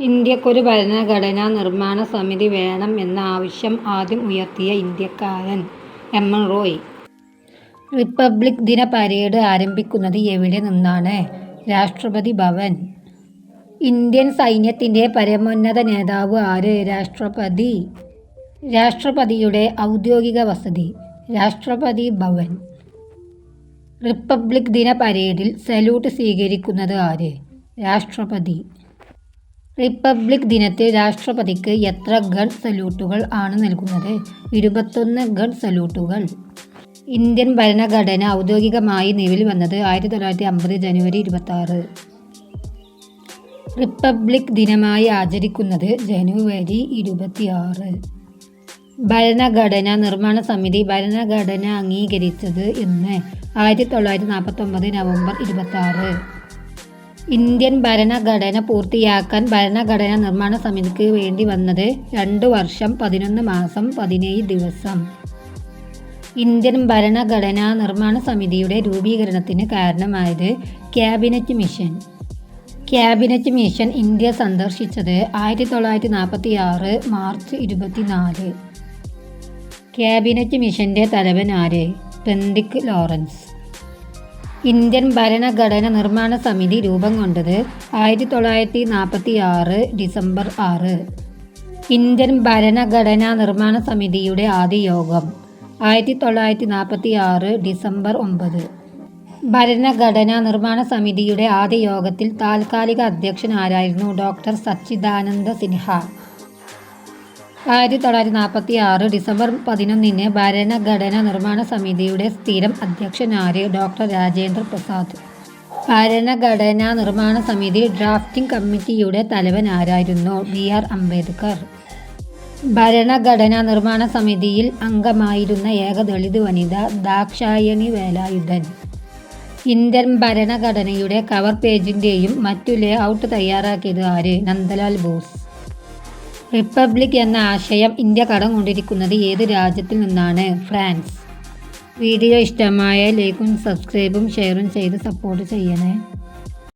ഇന്ത്യക്കൊരു ഭരണഘടനാ നിർമ്മാണ സമിതി വേണം എന്ന ആവശ്യം ആദ്യം ഉയർത്തിയ ഇന്ത്യക്കാരൻ എം. എൻ. റോയ്. റിപ്പബ്ലിക് ദിന പരേഡ് ആരംഭിക്കുന്നത് എവിടെ നിന്നാണ്? രാഷ്ട്രപതി ഭവൻ. ഇന്ത്യൻ സൈന്യത്തിന്റെ പരമോന്നത നേതാവ് ആര്? രാഷ്ട്രപതി. രാഷ്ട്രപതിയുടെ ഔദ്യോഗിക വസതി? രാഷ്ട്രപതി ഭവൻ. റിപ്പബ്ലിക് ദിന പരേഡിൽ സല്യൂട്ട് സ്വീകരിക്കുന്നത് ആര്? രാഷ്ട്രപതി. റിപ്പബ്ലിക് ദിനത്തിൽ രാഷ്ട്രപതിക്ക് എത്ര ഗൺ സല്യൂട്ടുകൾ ആണ് നൽകുന്നത്? ഇരുപത്തൊന്ന് ഗൺ സല്യൂട്ടുകൾ. ഇന്ത്യൻ ഭരണഘടന ഔദ്യോഗികമായി നിലവിൽ വന്നത് ആയിരത്തി തൊള്ളായിരത്തി അമ്പത് ജനുവരി ഇരുപത്തിആറ്. റിപ്പബ്ലിക് ദിനമായി ആചരിക്കുന്നത് ജനുവരി ഇരുപത്തിയാറ് ഭരണഘടനാ നിർമ്മാണ സമിതി ഭരണഘടന അംഗീകരിച്ചത് ഇന്ന് ആയിരത്തി എന്ന്? ആയിരത്തിതൊള്ളായിരത്തിനാൽപ്പത്തൊമ്പത് നവംബർ ഇരുപത്തിആറ്. ഇന്ത്യൻ ഭരണഘടന പൂർത്തിയാക്കാൻ ഭരണഘടനാ നിർമ്മാണ സമിതിക്ക് വേണ്ടി വന്നത് രണ്ട് വർഷം പതിനൊന്ന് മാസം പതിനേഴ് ദിവസം. ഇന്ത്യൻ ഭരണഘടനാ നിർമ്മാണ സമിതിയുടെ രൂപീകരണത്തിന് കാരണമായത് cabinet mission. Cabinet mission India സന്ദർശിച്ചത് ആയിരത്തിതൊള്ളായിരത്തിനാൽപ്പത്തിആറ് മാർച്ച് ഇരുപത്തിനാല്. ക്യാബിനറ്റ് മിഷന്റെ തലവൻ ആര്? പെന്തിക് ലോറൻസ്. ഇന്ത്യൻ ഭരണഘടന നിർമ്മാണ സമിതി രൂപം കൊണ്ടത് ആയിരത്തി തൊള്ളായിരത്തി നാൽപ്പത്തി ആറ് ഡിസംബർ ആറ്. ഇന്ത്യൻ ഭരണഘടനാ നിർമ്മാണ സമിതിയുടെ ആദ്യ യോഗം ആയിരത്തി തൊള്ളായിരത്തി നാൽപ്പത്തി ആറ് ഡിസംബർ ഒമ്പത്. ഭരണഘടനാ നിർമ്മാണ സമിതിയുടെ ആദ്യ യോഗത്തിൽ താൽക്കാലിക അധ്യക്ഷൻ ആരായിരുന്നു? ഡോക്ടർ സച്ചിദാനന്ദ സിൻഹ. ആയിരത്തിതൊള്ളായിരത്തിനാൽപ്പത്തിആറ് ഡിസംബർ പതിനൊന്നിന് ഭരണഘടനാ നിർമ്മാണ സമിതിയുടെ സ്ഥിരം അധ്യക്ഷനായ ഡോക്ടർ. രാജേന്ദ്ര പ്രസാദ്. ഭരണഘടനാ നിർമ്മാണ സമിതി ഡ്രാഫ്റ്റിംഗ് കമ്മിറ്റിയുടെ തലവൻ ആരായിരുന്നു? ബി. ആർ. അംബേദ്കർ. ഭരണഘടനാ നിർമ്മാണ സമിതിയിൽ അംഗമായിരുന്ന ഏക ദളിത് വനിത ദാക്ഷായണി വേലായുധൻ. ഇന്ത്യൻ ഭരണഘടനയുടെ കവർ പേജിന്റെയും മറ്റു ലേ ഔട്ട് തയ്യാറാക്കിയത് ആര്? നന്ദലാൽ ബോസ്. റിപ്പബ്ലിക് എന്ന ആശയം ഇന്ത്യ കടം കൊണ്ടിരിക്കുന്നത് ഏത് രാജ്യത്തിൽ നിന്നാണ്? ഫ്രാൻസ്. വീഡിയോ ഇഷ്ടമായ ലൈക്കും സബ്സ്ക്രൈബും ഷെയറും ചെയ്ത് സപ്പോർട്ട് ചെയ്യണേ.